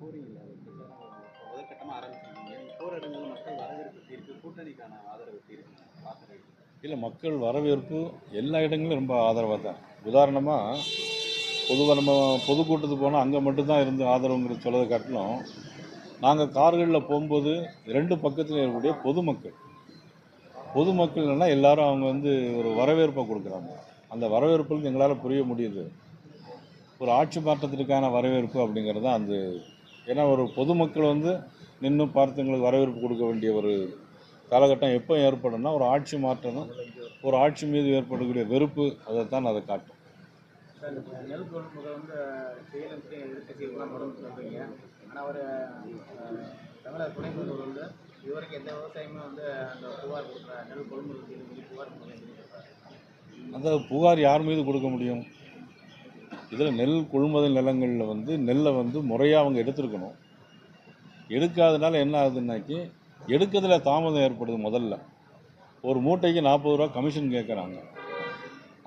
பிரச்சாரம் முதற்கட்டமாக ஆரம்பிச்சிருக்கீங்க. போகிற இடங்கள்ல மக்கள் வரவேற்பு இருக்கு கூட்டணிக்கான ஆதரவு இருக்கு இல்லை மக்கள் வரவேற்பு எல்லா இடங்களிலும் ரொம்ப ஆதரவாக தான். உதாரணமாக பொதுவாக நம்ம பொதுக்கூட்டத்துக்கு போனால் அங்கே மட்டும்தான் இருந்து ஆதரவுங்கிறது சொல்லதை காட்டிலும் நாங்கள் கார்களில் போகும்போது ரெண்டு பக்கத்தில் இருக்கக்கூடிய பொதுமக்கள். பொதுமக்கள்னா எல்லாரும் அவங்க வந்து ஒரு வரவேற்பை கொடுக்குறாங்க. அந்த வரவேற்புக்கு எங்களால் புரிய முடியுது. ஒரு ஆட்சி மாற்றத்திற்கான வரவேற்பு அப்படிங்கிறது தான் அந்த ஏன்னா ஒரு பொதுமக்கள் வந்து நின்று பார்த்தவங்களுக்கு வரவேற்பு கொடுக்க வேண்டிய ஒரு காலகட்டம் எப்போ ஏற்படும்னா ஒரு ஆட்சி மாற்றம் ஒரு ஆட்சி மீது ஏற்படக்கூடிய வெறுப்பு அதை தான் அதை காட்டும். அந்த புகார் யார் மீது கொடுக்க முடியும்? இதில் நெல் கொள்முதல் நிலங்களில் வந்து நெல்லை வந்து முறையாக அவங்க எடுத்திருக்கணும். எடுக்காதனால என்ன ஆகுதுன்னாக்கி எடுக்கிறதுல தாமதம் ஏற்படுது முதல்ல. ஒரு மூட்டைக்கு நாற்பது ரூபா கமிஷன் கேட்குறாங்க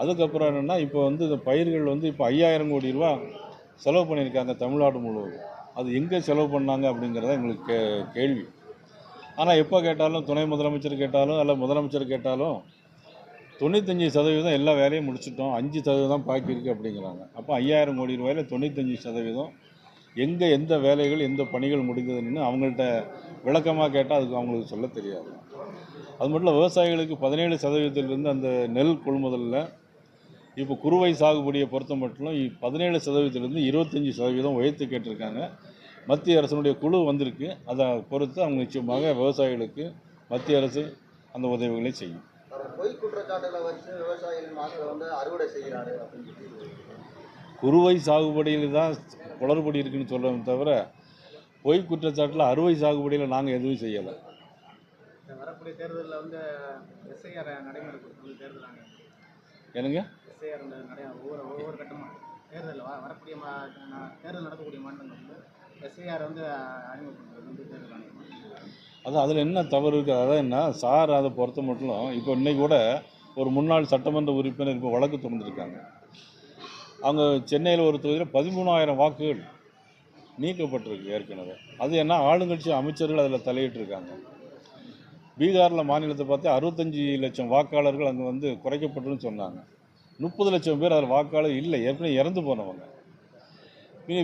அதுக்கப்புறம் என்னென்னா இப்போ வந்து இந்த பயிர்கள் வந்து இப்போ ஐயாயிரம் கோடி ரூபா செலவு பண்ணியிருக்காங்க தமிழ்நாடு முழுவதும். அது எங்கே செலவு பண்ணாங்க அப்படிங்கிறத எங்களுக்கு கே கேள்வி. ஆனால் எப்போ கேட்டாலும் துணை முதலமைச்சர் கேட்டாலும் அல்ல முதலமைச்சர் கேட்டாலும் தொண்ணூத்தஞ்சு சதவீதம் எல்லா வேலையும் முடிச்சிட்டோம். அஞ்சு சதவீதம் பாக்கி இருக்குது அப்படிங்கிறாங்க. அப்போ ஐயாயிரம் கோடி ரூபாயில் தொண்ணூத்தஞ்சு சதவீதம் எங்கே எந்த வேலைகள் எந்த பணிகள் முடிந்ததுன்னு அவங்கள்ட்ட விளக்கமாக கேட்டால் அதுக்கு அவங்களுக்கு சொல்ல தெரியாது. அது மட்டும் இல்லை விவசாயிகளுக்கு பதினேழு சதவீதத்திலிருந்து அந்த நெல் கொள்முதலில் இப்போ குறுவை சாகுபடியை பொறுத்த மட்டும் பதினேழு சதவீதத்திலிருந்து இருபத்தஞ்சி சதவீதம் உயர்த்து கேட்டிருக்காங்க. மத்திய அரசினுடைய குழு வந்திருக்கு. அதை பொறுத்து அவங்க நிச்சயமாக விவசாயிகளுக்கு மத்திய அரசு அந்த உதவிகளை செய்யும். பொய் குற்றச்சாட்டுகளை வச்சு விவசாயிகள் மாதத்தை வந்து அறுவடை செய்கிறாரு அப்படின்னு சொல்லி குறுவை சாகுபடியில் தான் குளறுபடி இருக்குன்னு சொல்கிறோம் தவிர பொய் குற்றச்சாட்டில் அறுவை சாகுபடியில் நாங்கள் எதுவும் செய்யலை. வரக்கூடிய தேர்தலில் வந்து எஸ்ஐஆர் நடைமுறைப்படுத்தி தேர்தலாங்க என்னங்க? எஸ்ஐஆர் ஒவ்வொரு ஒவ்வொரு கட்டமாக தேர்தலில் வர வரக்கூடிய தேர்தல் நடக்கக்கூடிய மாநிலங்கள் வந்து எஸ்ஐஆர் வந்து அறிமுகப்படுத்துறது வந்து தேர்தல் ஆணையம். அது அதில் என்ன தவறு இருக்குது அதான் என்ன? சார் அதை பொறுத்த மட்டும் இப்போ இன்னைக்கு கூட ஒரு முன்னாள் சட்டமன்ற உறுப்பினர் இப்போ வழக்கு தொடர்ந்துருக்காங்க அவங்க சென்னையில் ஒரு தொகுதியில் பதிமூணாயிரம் வாக்குகள் நீக்கப்பட்டிருக்கு ஏற்கனவே. அது என்ன? ஆளுங்கட்சி அமைச்சர்கள் அதில் தலையிட்டிருக்காங்க. பீகாரில் மாநிலத்தை பார்த்து அறுபத்தஞ்சி லட்சம் வாக்காளர்கள் அங்கே வந்து குறைக்கப்பட்டுன்னு சொன்னாங்க. முப்பது லட்சம் பேர் அதில் வாக்காளர் இல்லை. ஏற்கனவே இறந்து போனவங்க.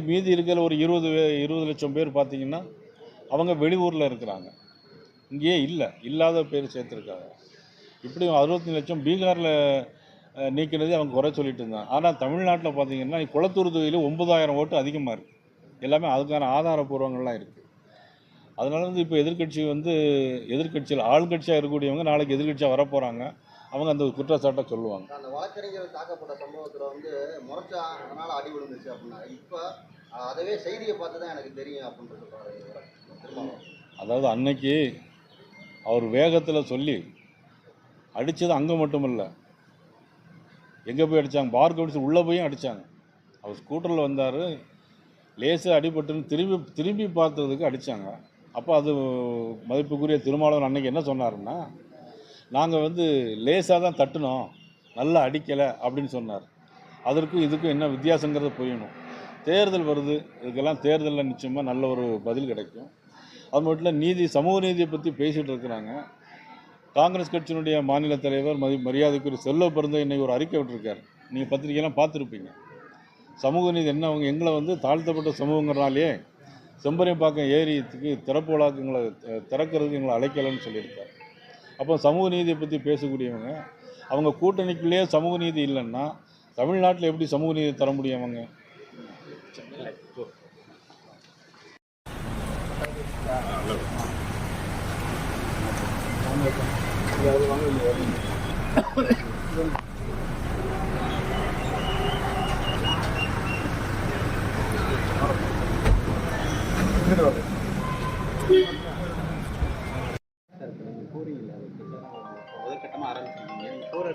மீதி இருக்கிற ஒரு இருபது இருபது லட்சம் பேர் பார்த்திங்கன்னா அவங்க வெளியூரில் இருக்கிறாங்க. இங்கேயே இல்லை. இல்லாத பேர் சேர்த்துருக்காங்க. இப்படி அறுபத்தஞ்சு லட்சம் பீகாரில் நீக்கினதே அவங்க குறை சொல்லிட்டு இருந்தாங்க. ஆனால் தமிழ்நாட்டில் பார்த்தீங்கன்னா குளத்தூர் தொகுதியில் ஒன்பதாயிரம் ஓட்டு அதிகமாக இருக்குது எல்லாமே அதுக்கான ஆதாரப்பூர்வங்கள்லாம் இருக்குது அதனால வந்து இப்போ எதிர்க்கட்சி வந்து எதிர்க்கட்சியில் ஆளுங்கட்சியாக இருக்கக்கூடியவங்க நாளைக்கு எதிர்க்கட்சியாக வரப்போகிறாங்க அவங்க அந்த குற்றச்சாட்டை சொல்லுவாங்க. அந்த வழக்கறிஞர் தாக்கப்பட்ட சம்பவத்தில் வந்து முறைச்சா அதனால அடி விழுந்துச்சு அப்படின்னா இப்போ அதவே செய்தியை பார்த்து தான் எனக்கு தெரியும் அப்படின்னு அதாவது அன்னைக்கு அவர் வேகத்தில் சொல்லி அடித்தது அங்கே மட்டும் இல்லை எங்கே போய் அடித்தாங்க பார்க் அடித்து உள்ளே போயும் அடித்தாங்க அவர் ஸ்கூட்டரில் வந்தார். லேசாக அடிபட்டுன்னு திரும்பி திரும்பி பார்த்ததுக்கு அடித்தாங்க அப்போ அது மதிப்புக்குரிய திருமாவளவன் அன்னைக்கு என்ன சொன்னாருன்னா நாங்கள் வந்து லேசாக தான் தட்டினோம். நல்லா அடிக்கலை அப்படின்னு சொன்னார். அதற்கும் இதுக்கும் என்ன வித்தியாசங்கிறத புரியணும். தேர்தல் வருது. இதுக்கெல்லாம் தேர்தலில் நிச்சயமாக நல்ல ஒரு பதில் கிடைக்கும். அது மட்டும் இல்லை நீதி சமூக நீதியை பற்றி பேசிகிட்டு இருக்கிறாங்க. காங்கிரஸ் கட்சியினுடைய மாநில தலைவர் மதி மரியாதைக்குரிய செல்ல பிறந்த இன்னைக்கு ஒரு அறிக்கை விட்டுருக்காரு. நீங்கள் பத்திரிக்கையெல்லாம் பார்த்துருப்பீங்க. சமூக நீதி என்ன அவங்க எங்களை வந்து தாழ்த்தப்பட்ட சமூகங்கிறனாலே செம்பரியம்பாக்கம் ஏரியத்துக்கு திறப்பு விழாக்குங்களை அஹ், திறக்கிறதுக்கு எங்களை அழைக்கலைன்னு சொல்லியிருக்காரு. அப்போ சமூக நீதியை பற்றி பேசக்கூடியவங்க அவங்க கூட்டணிக்குள்ளேயே சமூக நீதி இல்லைன்னா தமிழ்நாட்டில் எப்படி சமூக நீதி தர முடியும் அவங்க? 들어가